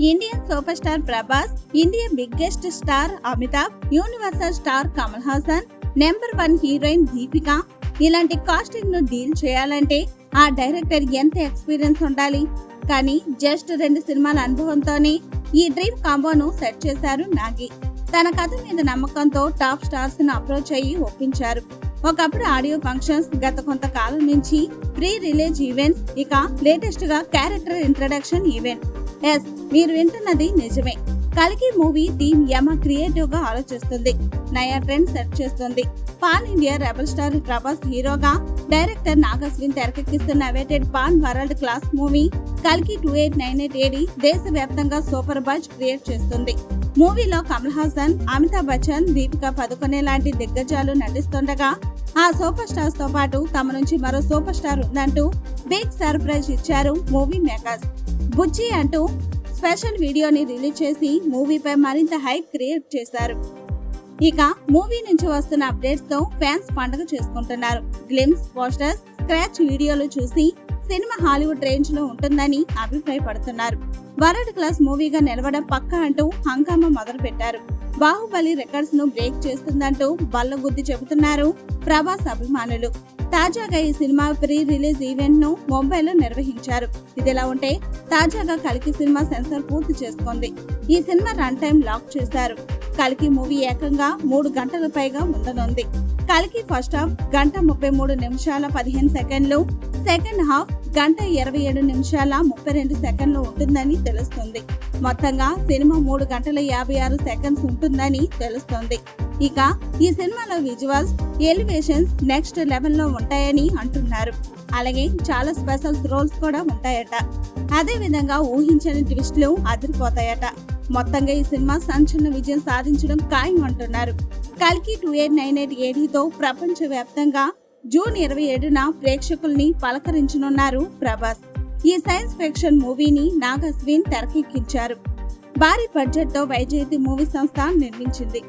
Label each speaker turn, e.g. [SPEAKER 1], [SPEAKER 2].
[SPEAKER 1] Indian super star Prabhas India biggest star Amitabh universal star Kamal Haasan number one heroine Deepika ఇలాంటి కాస్టింగ్ను deal చేయాలంటే ఆ director ఎంత experience ఉండాలి? కానీ జస్ట్ రెండు సినిమాల అనుభవంతోనే ఈ డ్రీమ్ కాంబోను సెట్ చేశారు నాగి. తన కథ మీద నమ్మకంతో టాప్ స్టార్స్ను అప్రోచ్ అయ్యి ఒప్పించారు. ఒకప్పుడు ఆడియో ఫంక్షన్స్ గత కొంతకాలం నుంచి ప్రీ రిలీజ్ ఈవెంట్స్ ఇక లేటెస్ట్గా క్యారెక్టర్ ఇంట్రడక్షన్ ఈవెంట్ ఎస్ మీరు వింటున్నది నిజమే. కలికి మూవీ టీమ్ యమ క్రియేటివ్గా ఆలోచిస్తుంది. నయా ట్రెండ్ సెట్ చేస్తుంది. Pan India rebel star Prabhas హీరోగా director Nagashwin తెరకెక్కిస్తున్న awaited pan world class movie కల్కి two eight nine eight AD దేశవ్యాప్తంగా సూపర్ బజ్ క్రియేట్ చేస్తుంది. మూవీలో కమల్ హాసన్ అమితాబ్ బచ్చన్ దీపిక పదుకొనే లాంటి దిగ్గజాలు నటిస్తుండగా ఆ సూపర్ స్టార్స్తో పాటు తమ నుంచి మరో సూపర్ స్టార్ ఉందంటూ బిగ్ సర్ప్రైజ్ ఇచ్చారు మూవీ మేకర్స్. బుజ్జి అంటూ స్పెషల్ వీడియోని రిలీజ్ చేసి మూవీపై మరింత హైప్ క్రియేట్ చేశారు. ఇక మూవీ నుంచి వస్తున్న అప్డేట్స్తో ఫ్యాన్స్ పండుగ చేసుకుంటున్నారు. గ్లిమ్స్ పోస్టర్స్ స్క్రాచ్ వీడియోలు చూసి సినిమా హాలీవుడ్ రేంజ్లో ఉంటుందని అభిప్రాయపడుతున్నారు. వరల్డ్ క్లాస్ మూవీగా నిలవడం పక్క అంటూ హంగామా మొదలు పెట్టారు బాహుబలి రికార్డ్స్ను బ్రేక్ చేస్తుందంటూ బల్లగుద్ది చెబుతున్నారు ప్రభాస్ అభిమానులు. తాజాగా ఈ సినిమా ప్రీ రిలీజ్ ఈవెంట్ను ముంబైలో నిర్వహించారు. ఇదిలా ఉంటే తాజాగా కలికి సినిమా సెన్సార్ పూర్తి చేసుకుంది. ఈ సినిమా రన్ టైం లాక్ చేశారు. కలికి మూవీ ఏకంగా మూడు గంటల పైగా ఉండనుంది. కలికి ఫస్ట్ హాఫ్ గంట ముప్పై మూడు నిమిషాల పదిహేను సెకండ్లు సెకండ్ హాఫ్ గంట ఇరవై ఏడు నిమిషాల ముప్పై రెండు సెకండ్లు ఉంటుందని తెలుస్తుంది. మొత్తంగా సినిమా మూడు గంటల యాభై ఆరు సెకండ్స్ ఉంటుందని తెలుస్తుంది. ఇక ఈ సినిమాలో విజువల్స్ ఎలివేషన్స్ నెక్స్ట్ లెవెల్లో ఉంటాయని అంటున్నారు. అలాగే చాలా స్పెషల్ రోల్స్ కూడా ఉంటాయట. అదే విధంగా ఊహించని ట్విస్ట్లు అదిరిపోతాయట. మొత్తంగా ఈ సినిమా సంచలన విజయం సాధించడం ఖాయం అంటున్నారు. కల్కి టూ ఎయిట్ నైన్ ఎయిట్ ఏడీతో ప్రపంచ వ్యాప్తంగా జూన్ ఇరవై ఏడున ప్రేక్షకుల్ని పలకరించనున్నారు ప్రభాస్. ఈ సైన్స్ ఫిక్షన్ మూవీని నాగస్విన్ తెరకెక్కించారు. భారీ బడ్జెట్తో వైజయంతి మూవీ సంస్థ నిర్మించింది.